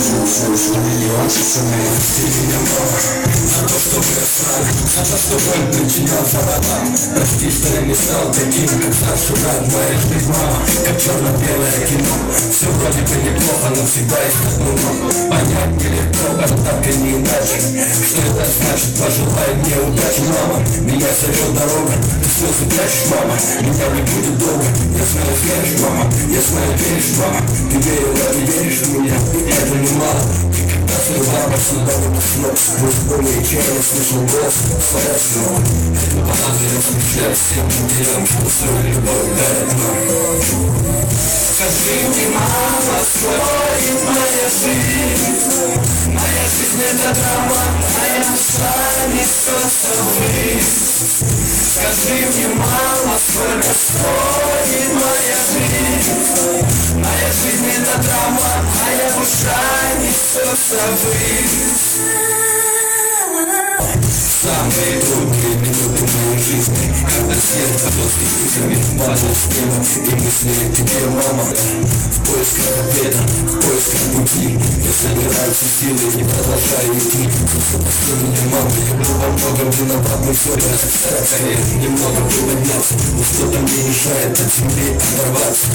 Меня мама За то, что вы срали За то, что боль причинял проводам Прости, что я не таким, как Моя жизнь, мама, как черно-белое кино Все вроде бы но всегда есть одно но Понять нелегко, а так не иначе Что это значит, пожелай мне удачи, мама Меня зовет дорога, слезы прячешь, мама Меня не будет долго, я знаю, знаешь, мама Я знаю, веришь, мама. Ты верила, ты веришь в меня, и это немало И срывала всегда снова Сквозь боли и чаяния слышал голос Своя снова Это понадобилось мне всем Что свою любовь дарит нам Скажи мне, мама, стоит моя жизнь. Моя жизнь это драма, несется ввысь Скажи мне, мама, стоит моя жизнь Моя жизнь это драма, моя душа несется ввысь моей жизни Когда сердце после криками падал с неба И мысли мама В поисках ответа, в поисках пути Я собираюсь силы и продолжаю идти Прости меня, мама, я был во многом виноват Мы все скорее немного приподняться Но что-то мне мешает от земли оторваться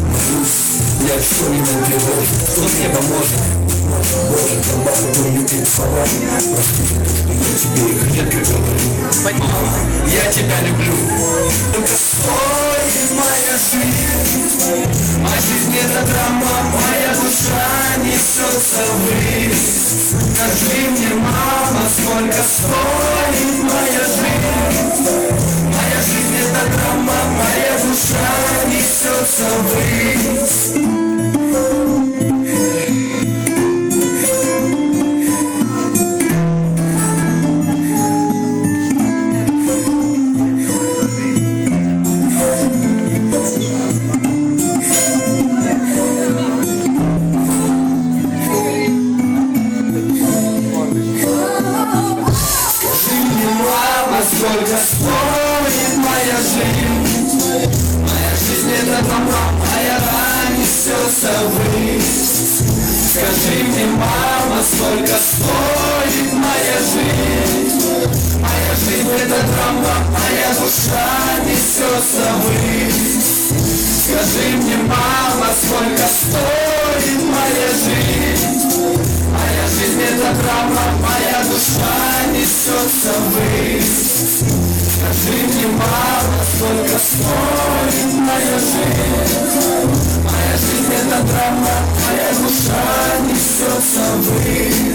Молюсь, я что не тревожит Кто мне поможет? Комбат, помню перед словами Прости что я тебе их редко говорю Мама, я тебя люблю Только стоит моя жизнь Моя жизнь это драма, моя душа несется ввысь Скажи мне, мама, сколько стоит моя жизнь мама, сколько стоит моя жизнь. Моя жизнь это дома, моя рана несется ввысь Скажи мне, мама, сколько стоит моя жизнь. Моя жизнь это драма, моя душа несется ввысь Скажи мне, мама, сколько стоит моя жизнь. Моя жизнь это драма, моя душа несется Скажи мне, мама, сколько стоит моя жизнь Моя жизнь это драма, моя душа несется ввысь